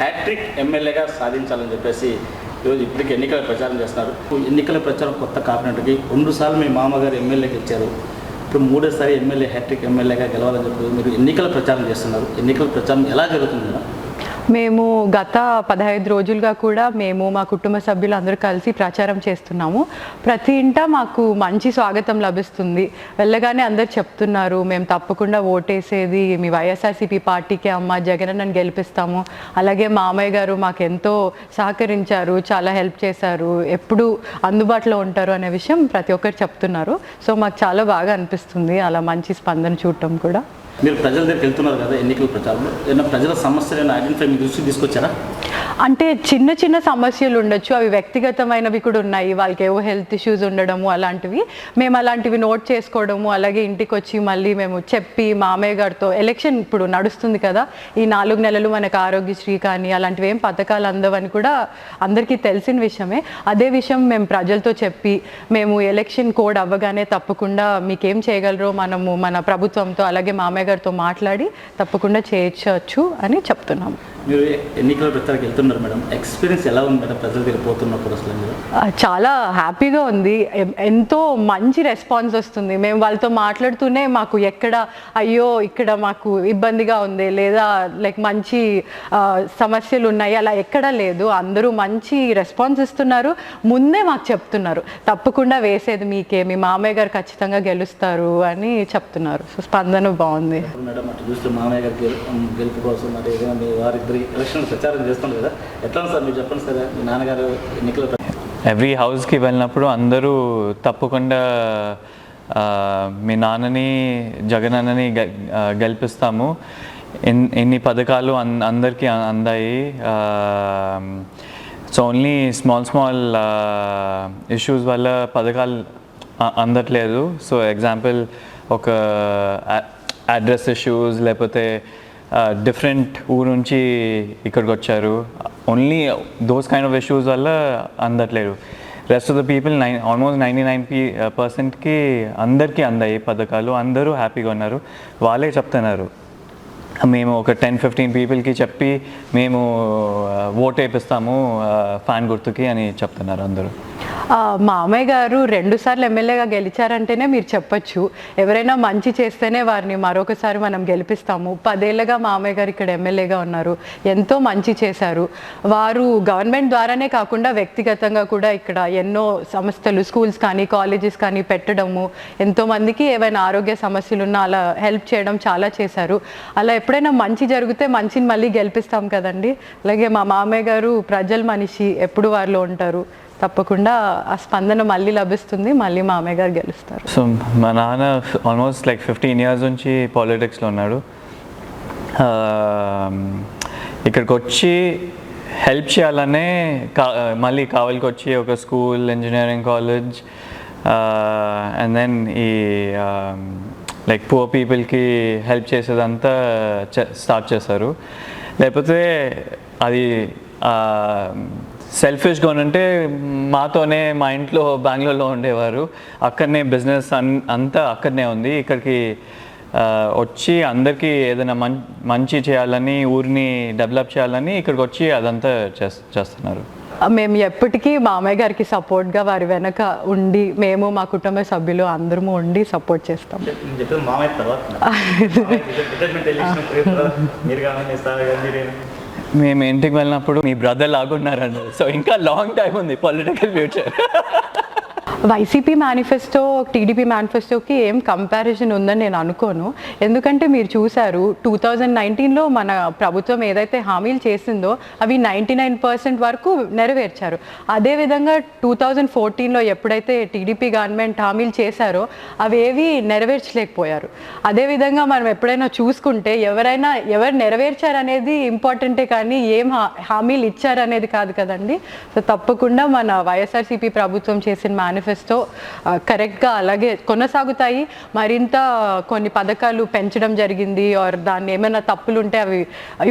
Hat trick ఎమ్మెల్యేగా సాధించాలని చెప్పేసి ఈరోజు ఇప్పటికీ ఎన్నికల ప్రచారం చేస్తున్నారు. ఎన్నికల ప్రచారం కొత్త కాకినాడకి రెండుసార్లు మీ మామగారు ఎమ్మెల్యేకి ఇచ్చారు ఇప్పుడు మూడోసారి ఎమ్మెల్యే హ్యాట్రిక్ ఎమ్మెల్యేగా గెలవాలని చెప్పి మీరు ఎన్నికల ప్రచారం చేస్తున్నారు. ఎన్నికల ప్రచారం ఎలా జరుగుతుంది మేము గత పదహైదు రోజులుగా కూడా మేము మా కుటుంబ సభ్యులు అందరూ కలిసి ప్రచారం చేస్తున్నాము. ప్రతి ఇంట మాకు మంచి స్వాగతం లభిస్తుంది. వెళ్ళగానే అందరు చెప్తున్నారు మేము తప్పకుండా ఓటేసేది మీ వైఎస్ఆర్సీపీ పార్టీకే అమ్మ జగన్ నన్ను గెలిపిస్తాము. అలాగే మామయ్య గారు మాకు ఎంతో సహకరించారు చాలా హెల్ప్ చేశారు ఎప్పుడు అందుబాటులో ఉంటారు అనే విషయం ప్రతి ఒక్కరు చెప్తున్నారు. సో మాకు చాలా బాగా అనిపిస్తుంది అలా మంచి స్పందన చూడటం కూడా. మీరు ప్రజల దగ్గరికి వెళ్తున్నారు కదా ఎన్నికల ప్రచారంలో? ఏదైనా ప్రజల సమస్యలను ఐడెంటిఫై మీ దృష్టికి తీసుకొచ్చారా? అంటే చిన్న చిన్న సమస్యలు ఉండొచ్చు అవి వ్యక్తిగతమైనవి కూడా ఉన్నాయి. వాళ్ళకి ఏవో హెల్త్ ఇష్యూస్ ఉండడము అలాంటివి. మేము అలాంటివి నోట్ చేసుకోవడము అలాగే ఇంటికి వచ్చి మళ్ళీ మేము చెప్పి మామయ్య గారితో ఎలక్షన్ ఇప్పుడు నడుస్తుంది కదా ఈ నాలుగు నెలలు మనకు ఆరోగ్యశ్రీ కానీ అలాంటివి ఏం పథకాలు అందవని కూడా అందరికీ తెలిసిన విషయమే. అదే విషయం మేము ప్రజలతో చెప్పి మేము ఎలక్షన్ కోడ్ అవ్వగానే తప్పకుండా మీకేం చేయగలరో మనము మన ప్రభుత్వంతో అలాగే మామయ్య గారితో మాట్లాడి తప్పకుండా చేయొచ్చు అని చెప్తున్నాము. మీరు ఎన్నికల ప్రచారానికి వెళ్తున్నారు మేడం. ఎక్స్పీరియన్స్ ఎలా ఉంది మేడం ప్రజల దగ్గర పోతున్నప్పుడు అసలు మీరు? చాలా హ్యాపీగా ఉంది. ఎంతో మంచి రెస్పాన్స్ వస్తుంది. మేము వాళ్ళతో మాట్లాడుతూనే మాకు ఎక్కడ అయ్యో ఇక్కడ మాకు ఇబ్బందిగా ఉంది లేదా లైక్ మంచి సమస్యలు ఉన్నాయి అలా ఎక్కడా లేదు. అందరూ మంచి రెస్పాన్స్ ఇస్తున్నారు. ముందే మాకు చెప్తున్నారు. తప్పకుండా వేసేది మీకే మీ మామయ్య గారు ఖచ్చితంగా గెలుస్తారు అని చెప్తున్నారు. సో స్పందన బాగుంది. మేడం అటు చూస్తే మామయ్య గారి గెలు- గెలుపు కోసం మరి వారిద్దరి ఎలక్షన్ ప్రచారం చేస్తుంది కదా. ఎట్లా సార్ మీరు చెప్పండి సార్ మీ నాన్నగారు ఎన్నికల ఎవ్రీ హౌస్కి వెళ్ళినప్పుడు అందరూ తప్పకుండా మీ నాన్నని జగన్ అన్నని గెలిపిస్తాము. ఎన్ని పథకాలు అన్ అందరికీ అందాయి. So only small small issues వల్ల పథకాలు అందట్లేదు. సో ఎగ్జాంపుల్ ఒక అడ్రస్ ఇష్యూస్ లేకపోతే డిఫరెంట్ ఊరు నుంచి ఇక్కడికి వచ్చారు. Only those kind of issues వల్ల అందట్లేదు. Rest of the people nine almost ninety nine p పర్సెంట్కి అందరికీ అందాయి పథకాలు. అందరూ హ్యాపీగా ఉన్నారు. వాళ్ళే చెప్తున్నారు. మేము ఒక టెన్ ఫిఫ్టీన్ పీపుల్కి చెప్పి మేము ఓట్ వేపిస్తాము ఫ్యాన్ గుర్తుకి అని చెప్తున్నారు అందరూ. మామయ్య గారు రెండు సార్లు ఎమ్మెల్యేగా గెలిచారంటేనే మీరు చెప్పొచ్చు. ఎవరైనా మంచి చేస్తేనే వారిని మరొకసారి మనం గెలిపిస్తాము. పదేళ్ళగా మామయ్య గారు ఇక్కడ ఎమ్మెల్యేగా ఉన్నారు. ఎంతో మంచి చేశారు. వారు గవర్నమెంట్ ద్వారానే కాకుండా వ్యక్తిగతంగా కూడా ఇక్కడ ఎన్నో సంస్థలు స్కూల్స్ కానీ కాలేజెస్ కానీ పెట్టడము ఎంతో మందికి ఏవైనా ఆరోగ్య సమస్యలు ఉన్నా అలా హెల్ప్ చేయడం చాలా చేశారు. అలా ఎప్పుడైనా మంచి జరిగితే మంచిని మళ్ళీ గెలిపిస్తాం కదండి. అలాగే మా మామయ్య గారు ప్రజల మనిషి ఎప్పుడు వారిలో ఉంటారు. తప్పకుండా ఆ స్పందన మళ్ళీ లభిస్తుంది మళ్ళీ మామయ్య గారు గెలుస్తారు. సో మా నాన్న ఆల్మోస్ట్ లైక్ ఫిఫ్టీన్ ఇయర్స్ నుంచి పాలిటిక్స్లో ఉన్నాడు. ఇక్కడికి వచ్చి హెల్ప్ చేయాలనే కా మళ్ళీ కావలికి వచ్చి ఒక school engineering college and then ఈ లైక్ పూర్ పీపుల్కి హెల్ప్ చేసేదంతా స్టార్ట్ చేశారు. లేకపోతే అది సెల్ఫిష్గా ఉంటే మాతోనే మా ఇంట్లో బెంగళూరులో ఉండేవారు. అక్కడనే బిజినెస్ అన్ అంతా అక్కడనే ఉంది. ఇక్కడికి వచ్చి అందరికీ ఏదైనా మం మంచి చేయాలని ఊరిని డెవలప్ చేయాలని ఇక్కడికి వచ్చి అదంతా చేస్- చేస్తున్నారు. మేము ఎప్పటికీ మామయ్య గారికి సపోర్ట్గా వారి వెనక ఉండి మేము మా కుటుంబ సభ్యులు అందరము ఉండి సపోర్ట్ చేస్తాం. మామయ్య తర్వాత. మేము ఇంటికి వెళ్ళినప్పుడు మీ బ్రదర్ లాగున్నారన్నారు. సో ఇంకా లాంగ్ టైం ఉంది political future YCP manifesto TDP మేనిఫెస్టోకి ఏం కంపారిజన్ ఉందని నేను అనుకోను. ఎందుకంటే మీరు చూశారు టూ థౌజండ్ నైన్టీన్లో మన ప్రభుత్వం ఏదైతే హామీలు చేసిందో అవి నైంటీ నైన్ పర్సెంట్ వరకు నెరవేర్చారు. అదేవిధంగా టూ థౌజండ్ ఫోర్టీన్లో ఎప్పుడైతే టీడీపీ గవర్నమెంట్ హామీలు చేశారో అవి నెరవేర్చలేకపోయారు. అదేవిధంగా మనం ఎప్పుడైనా చూసుకుంటే ఎవరైనా ఎవరు నెరవేర్చారనేది ఇంపార్టెంటే కానీ ఏం హామీలు ఇచ్చారనేది కాదు కదండి. సో తప్పకుండా మన వైఎస్ఆర్సీపీ ప్రభుత్వం చేసిన మేనిఫెస్టో కరెక్ట్గా అలాగే కొనసాగుతాయి. మరింత కొన్ని పథకాలు పెంచడం జరిగింది ఆర్ దాన్ని ఏమైనా తప్పులు ఉంటే అవి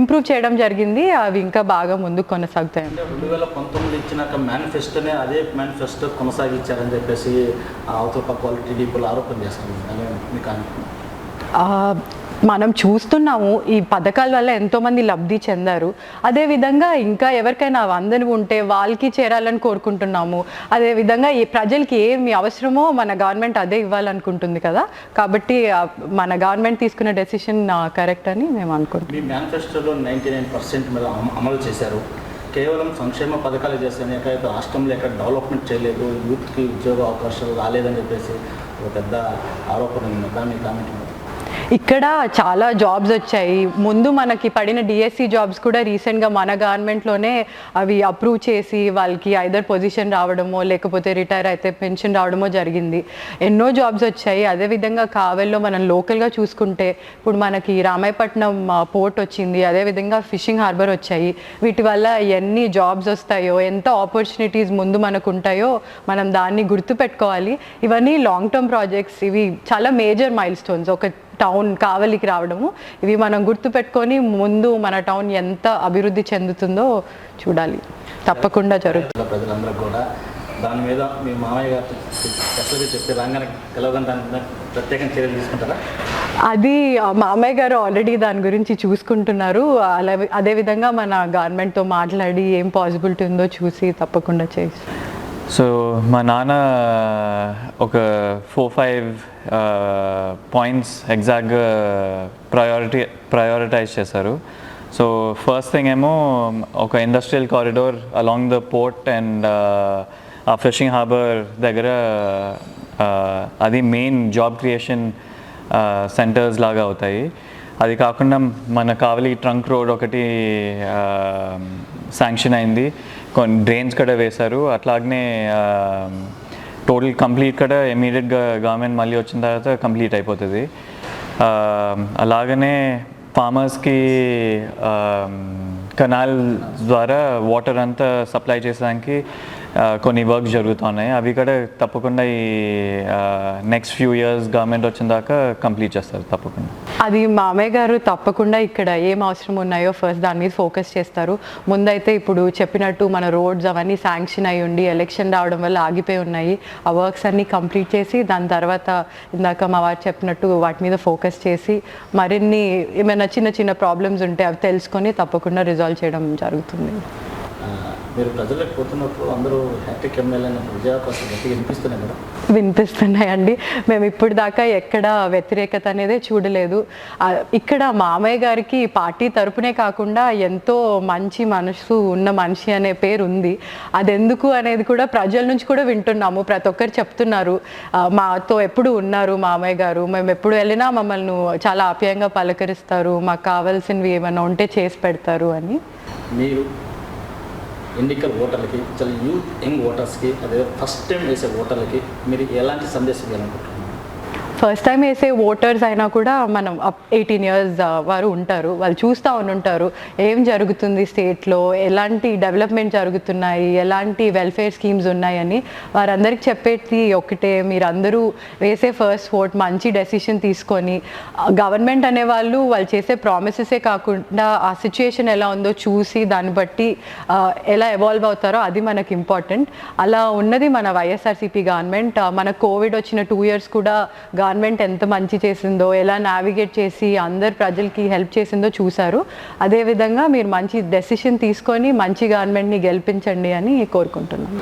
ఇంప్రూవ్ చేయడం జరిగింది అవి ఇంకా బాగా ముందుకు కొనసాగుతాయి. రెండు వేల పంతొమ్మిది ఇచ్చినాక మేనిఫెస్టోనే అదే మేనిఫెస్టో కొనసాగించారని చెప్పేసి అవతల పక్క వాళ్ళు టీడీపీలు ఆరోపణ చేస్తున్నారు. మీకు అనుకుంటున్నాను మనం చూస్తున్నాము ఈ పథకాల వల్ల ఎంతోమంది లబ్ధి చెందారు. అదేవిధంగా ఇంకా ఎవరికైనా అందని ఉంటే వాళ్ళకి చేరాలని కోరుకుంటున్నాము. అదేవిధంగా ఈ ప్రజలకి ఏమి అవసరమో మన గవర్నమెంట్ అదే ఇవ్వాలనుకుంటుంది కదా. కాబట్టి మన గవర్నమెంట్ తీసుకున్న డెసిషన్ కరెక్ట్ అని మేము అనుకుంటున్నాం. మీ మేనిఫెస్టోలో నైంటీ నైన్ పర్సెంట్ మీద అమలు చేశారు. కేవలం సంక్షేమ పథకాలు చేస్తాను ఎక్కడ రాష్ట్రంలో ఎక్కడ డెవలప్మెంట్ చేయలేదు యూత్కి ఉద్యోగ అవకాశాలు రాలేదని చెప్పేసి ఒక పెద్ద ఆరోపణ ఉంది. దాన్ని కామెంట్ ఇక్కడ చాలా జాబ్స్ వచ్చాయి. ముందు మనకి పడిన డిఎస్సి జాబ్స్ కూడా రీసెంట్గా మన గవర్నమెంట్లోనే అవి అప్రూవ్ చేసి వాళ్ళకి ఐదర్ పొజిషన్ రావడమో లేకపోతే రిటైర్ అయితే పెన్షన్ రావడమో జరిగింది. ఎన్నో జాబ్స్ వచ్చాయి. అదేవిధంగా కావెల్లో మనం లోకల్గా చూసుకుంటే ఇప్పుడు మనకి రామాయపట్నం పోర్ట్ వచ్చింది. అదేవిధంగా ఫిషింగ్ హార్బర్ వచ్చాయి. వీటి వల్ల ఎన్ని జాబ్స్ వస్తాయో ఎంత ఆపర్చునిటీస్ ముందు మనకు ఉంటాయో మనం దాన్ని గుర్తుపెట్టుకోవాలి. ఇవన్నీ లాంగ్ టర్మ్ ప్రాజెక్ట్స్ ఇవి చాలా మేజర్ మైల్ స్టోన్స్ ఒక టౌన్ కావలికి రావడము. ఇవి మనం గుర్తుపెట్టుకొని ముందు మన టౌన్ ఎంత అభివృద్ధి చెందుతుందో చూడాలి. తప్పకుండా జరుగుతుంది. ప్రజలందరూ కూడా దాని మీద మీ మామయ్య గారు స్పెషల్గా చెప్పి రాగానే దాని ప్రత్యేకంగా చర్యలు తీసుకుంటారా? అది మామయ్య గారు ఆల్రెడీ దాని గురించి చూసుకుంటున్నారు. అలా అదేవిధంగా మన గవర్నమెంట్తో మాట్లాడి ఏం పాసిబిలిటీ ఉందో చూసి తప్పకుండా చేసి సో మా నాన్న ఒక ఫోర్ ఫైవ్ పాయింట్స్ ఎగ్జాక్ట్గా ప్రయారిటీ ప్రయారిటైజ్ చేశారు. సో ఫస్ట్ థింగ్ ఏమో ఒక industrial corridor along the port and ఆ ఫిషింగ్ హార్బర్ దగ్గర అది మెయిన్ జాబ్ క్రియేషన్ సెంటర్స్ లాగా అవుతాయి. అది కాకుండా మన కావలి ట్రంక్ రోడ్ ఒకటి శాంక్షన్ అయింది. కొన్ని డ్రైన్స్ కూడా వేశారు. అట్లాగనే టోటల్ కంప్లీట్ కూడా ఇమీడియట్గా గవర్నమెంట్ మళ్ళీ వచ్చిన తర్వాత కంప్లీట్ అయిపోతుంది. అలాగనే ఫార్మర్స్కి కెనాల్ ద్వారా వాటర్ అంతా సప్లై చేసడానికి కొన్ని వర్క్స్ జరుగుతున్నాయి. అవి కూడా తప్పకుండా ఈ నెక్స్ట్ ఫ్యూ ఇయర్స్ గవర్నమెంట్ వచ్చిన దాకా కంప్లీట్ చేస్తారు తప్పకుండా. అది మామయ్య గారు తప్పకుండా ఇక్కడ ఏం అవసరం ఉన్నాయో ఫస్ట్ దాని మీద ఫోకస్ చేస్తారు. ముందైతే ఇప్పుడు చెప్పినట్టు మన రోడ్స్ అవన్నీ శాంక్షన్ అయి ఉండి ఎలక్షన్ రావడం వల్ల ఆగిపోయి ఉన్నాయి. ఆ వర్క్స్ అన్నీ కంప్లీట్ చేసి దాని తర్వాత ఇందాక మా వారు చెప్పినట్టు వాటి మీద ఫోకస్ చేసి మరిన్ని ఏమైనా చిన్న చిన్న ప్రాబ్లమ్స్ ఉంటే అవి తెలుసుకొని తప్పకుండా రిజాల్వ్ చేయడం జరుగుతుంది. మీరు ప్రజలకు పోతున్నప్పుడు అందరూ హ్యాట్రిక్ ఎమ్మెల్యే విజయావకాశం గట్టిగా వినిపిస్తున్నాయి మేడం. వినిపిస్తున్నాయండి. మేము ఇప్పుడు దాకా ఎక్కడ వ్యతిరేకత అనేదే చూడలేదు. ఇక్కడ మామయ్య గారికి పార్టీ తరపునే కాకుండా ఎంతో మంచి మనసు ఉన్న మనిషి అనే పేరు ఉంది. అది ఎందుకు అనేది కూడా ప్రజల నుంచి కూడా వింటున్నాము. ప్రతి ఒక్కరు చెప్తున్నారు. మాతో ఎప్పుడు ఉన్నారు మామయ్య గారు? మేము ఎప్పుడు వెళ్ళినా మమ్మల్ని చాలా ఆప్యాయంగా పలకరిస్తారు. మాకు కావాల్సినవి ఏమైనా ఉంటే చేసి పెడతారు అని. మీరు ఎన్నికల ఓటర్లకి చాలా యూత్ యంగ్ ఓటర్స్కి అదే ఫస్ట్ టైం వేసే ఓటర్లకి మీరు ఎలాంటి సందేశం ఇవ్వాలనుకుంటున్నారు? ఫస్ట్ టైం వేసే ఓటర్స్ అయినా కూడా మనం ఎయిటీన్ ఇయర్స్ uh, వారు ఉంటారు. వాళ్ళు చూస్తూ ఉంటారు. ఏం జరుగుతుంది స్టేట్లో ఎలాంటి డెవలప్మెంట్ జరుగుతున్నాయి? ఎలాంటి వెల్ఫేర్ స్కీమ్స్ ఉన్నాయని వారందరికి చెప్పేది ఒకటే. మీరందరూ వేసే ఫస్ట్ ఓట్ మంచి డెసిషన్ తీసుకొని గవర్నమెంట్ అనేవాళ్ళు వాళ్ళు చేసే ప్రామిసెసే కాకుండా ఆ సిచ్యుయేషన్ ఎలా ఉందో చూసి దాన్ని బట్టి ఎలా ఎవాల్వ్ అవుతారో అది మనకి ఇంపార్టెంట్ అలా ఉన్నది మన వైఎస్ఆర్సీపీ గవర్నమెంట్ మన కోవిడ్ వచ్చిన టూ ఇయర్స్ కూడా గవర్నమెంట్ ఎంత మంచి చేసిందో ఎలా నావిగేట్ చేసి అందరు ప్రజలకి హెల్ప్ చేసిందో చూశారు. అదేవిధంగా మీరు మంచి డెసిషన్ తీసుకొని మంచి గవర్నమెంట్ని గెలిపించండి అని కోరుకుంటున్నాను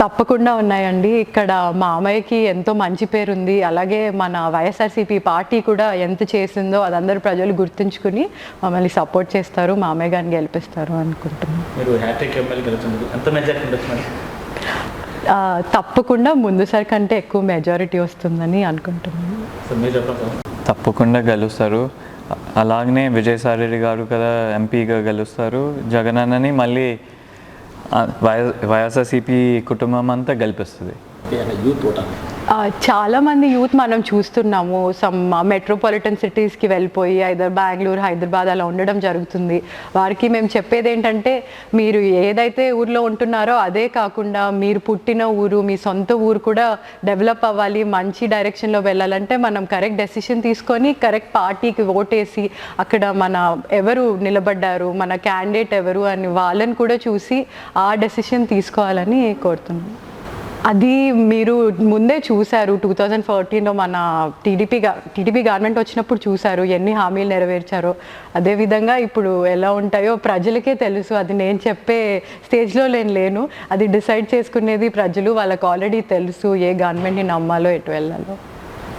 తప్పకుండా ఉన్నాయండి. ఇక్కడ మా అమ్మాయికి ఎంతో మంచి పేరు ఉంది అలాగే మన వైఎస్ఆర్సీపీ పార్టీ కూడా ఎంత చేసిందో అది అందరు ప్రజలు గుర్తుంచుకుని మమ్మల్ని సపోర్ట్ చేస్తారు మా అమ్మాయి గారిని గెలిపిస్తారు అనుకుంటున్నాను తప్పకుండా ముందుసారి కంటే ఎక్కువ మెజారిటీ వస్తుందని అనుకుంటున్నాను. తప్పకుండా గెలుస్తారు. అలాగనే విజయసాయి గారు కదా ఎంపీగా గెలుస్తారు. జగన్ అన్నని మళ్ళీ వైఎస్ఆర్సీపీ కుటుంబం అంతా గెలిపిస్తుంది. యూత్ ఓటర్ చాలామంది యూత్ మనం చూస్తున్నాము. సమ్ మెట్రోపాలిటన్ సిటీస్కి వెళ్ళిపోయి ఐదర్ బెంగళూరు హైదరాబాద్ అలా ఉండడం జరుగుతుంది. వారికి మేము చెప్పేది ఏంటంటే మీరు ఏదైతే ఊర్లో ఉంటున్నారో అదే కాకుండా మీరు పుట్టిన ఊరు మీ సొంత ఊరు కూడా డెవలప్ అవ్వాలి మంచి డైరెక్షన్లో వెళ్ళాలంటే మనం కరెక్ట్ డెసిషన్ తీసుకొని కరెక్ట్ పార్టీకి ఓటేసి అక్కడ మన ఎవరు నిలబడ్డారు మన క్యాండిడేట్ ఎవరు అని వాళ్ళని కూడా చూసి ఆ డెసిషన్ తీసుకోవాలని కోరుతున్నాను అది మీరు ముందే చూశారు. టూ థౌజండ్ ఫోర్టీన్లో మన టీడీపీ టీడీపీ గవర్నమెంట్ వచ్చినప్పుడు చూశారు. ఎన్ని హామీలు నెరవేర్చారో. అదేవిధంగా ఇప్పుడు ఎలా ఉంటాయో ప్రజలకే తెలుసు. అది నేను చెప్పే స్టేజ్లో నేను లేను. అది డిసైడ్ చేసుకునేది ప్రజలు. వాళ్ళకు ఆల్రెడీ తెలుసు ఏ గవర్నమెంట్ని నమ్మాలో ఎటు వెళ్ళాలో.